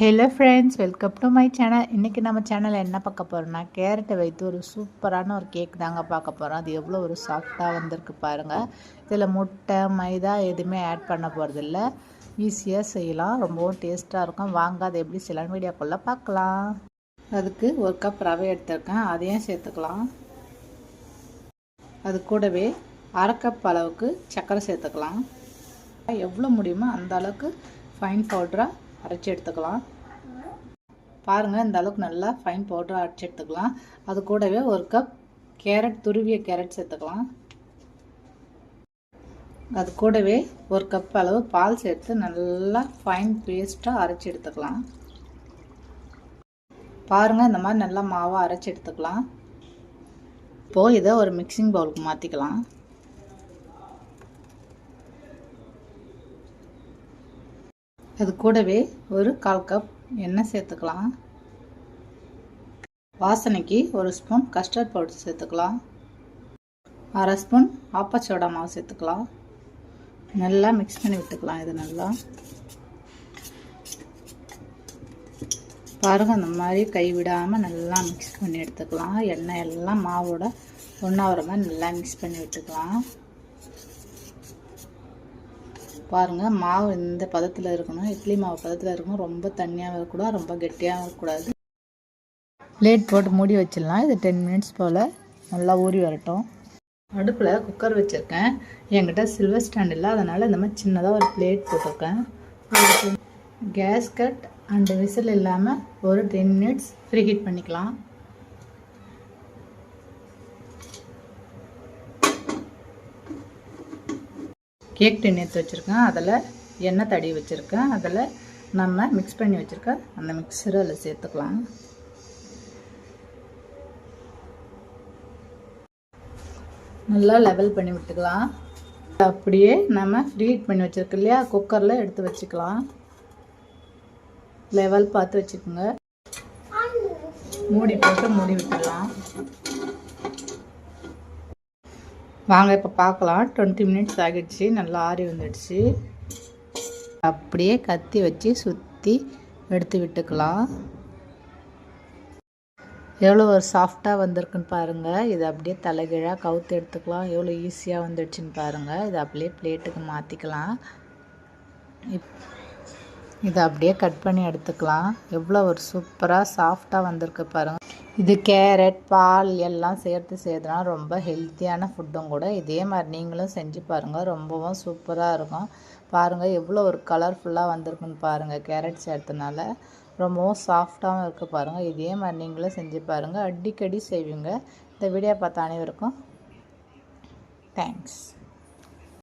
Hello friends welcome to my channel இன்றைக்கி நம்ம சேனலில் என்ன பார்க்க போகிறோம்னா கேரட்டை வைத்து ஒரு சூப்பரான ஒரு கேக் தாங்க பார்க்க போகிறோம் அது எவ்வளோ ஒரு சாஃப்டாக வந்திருக்கு பாருங்கள் இதில் முட்டை மைதா எதுவுமே ஆட் பண்ண போகிறதில்ல ஈஸியாக செய்யலாம். ரொம்பவும் டேஸ்ட்டாக இருக்கும். வாங்க அதை எப்படி செய்யலாம்னு வீடியோக்குள்ளே பார்க்கலாம். அதுக்கு ஒரு கப் ரவை எடுத்திருக்கேன். அதையும் சேர்த்துக்கலாம். அது கூடவே அரை கப் அளவுக்கு சர்க்கரை சேர்த்துக்கலாம். எவ்வளோ முடியுமோ அந்த அளவுக்கு ஃபைன் பவுடராக அரைச்சி எடுத்துக்கலாம். பாருங்கள் இந்த அளவுக்கு நல்லா ஃபைன் பவுடராக அரைச்சி எடுத்துக்கலாம். அது கூடவே ஒரு கப் கேரட் துருவிய கேரட் சேர்த்துக்கலாம். அது கூடவே ஒரு கப் அளவு பால் சேர்த்து நல்லா ஃபைன் பேஸ்ட்டாக அரைச்சி எடுத்துக்கலாம். பாருங்கள் இந்த மாதிரி நல்லா மாவாக அரைச்சி எடுத்துக்கலாம். இப்போது இதை ஒரு மிக்சிங் பவுலுக்கு மாற்றிக்கலாம் அது கூடவே ஒரு கால் கப் எண்ணெய் சேர்த்துக்கலாம். வாசனைக்கு ஒரு ஸ்பூன் கஸ்டர்ட் பவுடர் சேர்த்துக்கலாம். அரை ஸ்பூன் ஆப்பச்சோடா மாவு சேர்த்துக்கலாம். நல்லா மிக்ஸ் பண்ணி விட்டுக்கலாம் இது நல்லா. பாருங்கள் அந்த மாதிரி கைவிடாமல் நல்லா மிக்ஸ் பண்ணி எடுத்துக்கலாம். எண்ணெய் எல்லாம் மாவோட ஒன்றா மாதிரி நல்லா மிக்ஸ் பண்ணி விட்டுக்கலாம். பாருங்கள் மாவு இந்த பதத்தில் இருக்கணும் இட்லி மாவு பதத்தில் இருக்கணும் ரொம்ப தண்ணியாக இருக்கக்கூடாது ரொம்ப கெட்டியாக இருக்கக்கூடாது. லேட் போட்டு மூடி வச்சிடலாம். இது டென் மினிட்ஸ் போல் நல்லா ஊறி வரட்டும். அடுப்பில் குக்கர் வச்சுருக்கேன். என்கிட்ட சில்வர் ஸ்டாண்ட் இல்லை அதனால் இந்த மாதிரி சின்னதாக ஒரு பிளேட் போட்டிருக்கேன். கேஸ் கட் அண்டு விசில் இல்லாமல் ஒரு டென் மினிட்ஸ் ஃப்ரீ ஹீட் பண்ணிக்கலாம். கேக் டின் எடுத்து வச்சுருக்கேன். அதில் எண்ணெய் தடி வச்சுருக்கேன். அதில் நம்ம மிக்ஸ் பண்ணி வச்சுருக்க அந்த மிக்சரை அதில் சேர்த்துக்கலாம். நல்லா லெவல் பண்ணி விட்டுக்கலாம். அப்படியே நம்ம ஃப்ரீட் பண்ணி வச்சுருக்க இல்லையா? குக்கரில் எடுத்து வச்சுக்கலாம். லெவல் பார்த்து வச்சுக்கோங்க. மூடி போட்டு மூடி விட்டுடலாம். வாங்க இப்போ பார்க்கலாம் டுவெண்ட்டி மினிட்ஸ் ஆகிடுச்சு. நல்லா ஆறி வந்துடுச்சு. அப்படியே கத்தி வச்சு சுற்றி எடுத்து விட்டுக்கலாம். எவ்வளோ ஒரு சாஃப்டாக வந்திருக்குன்னு பாருங்கள் இதை அப்படியே தலைகீழாக கவுத்து எடுத்துக்கலாம். எவ்வளோ ஈஸியாக வந்துடுச்சுன்னு பாருங்கள் இதை அப்படியே பிளேட்டுக்கு மாற்றிக்கலாம் இப் இதை அப்படியே கட் பண்ணி எடுத்துக்கலாம். எவ்வளோ ஒரு சூப்பராக சாஃப்டாக வந்திருக்கு பாருங்கள் இது கேரட் பால் எல்லாம் சேர்த்து செய்யறதுனால ரொம்ப ஹெல்த்தியான ஃபுட்டும் கூட. இதே மாதிரி நீங்களும் செஞ்சு பாருங்கள் ரொம்பவும் சூப்பராக இருக்கும். பாருங்கள் எவ்வளோ ஒரு கலர்ஃபுல்லாக வந்திருக்குன்னு பாருங்கள் கேரட் சேர்த்தனால ரொம்பவும் சாஃப்டாகவும் இருக்குது பாருங்கள் இதே மாதிரி நீங்களும் செஞ்சு பாருங்கள் அடிக்கடி செய்வீங்க. இந்த வீடியோ பார்த்த அனைவருக்கும் தேங்க்ஸ்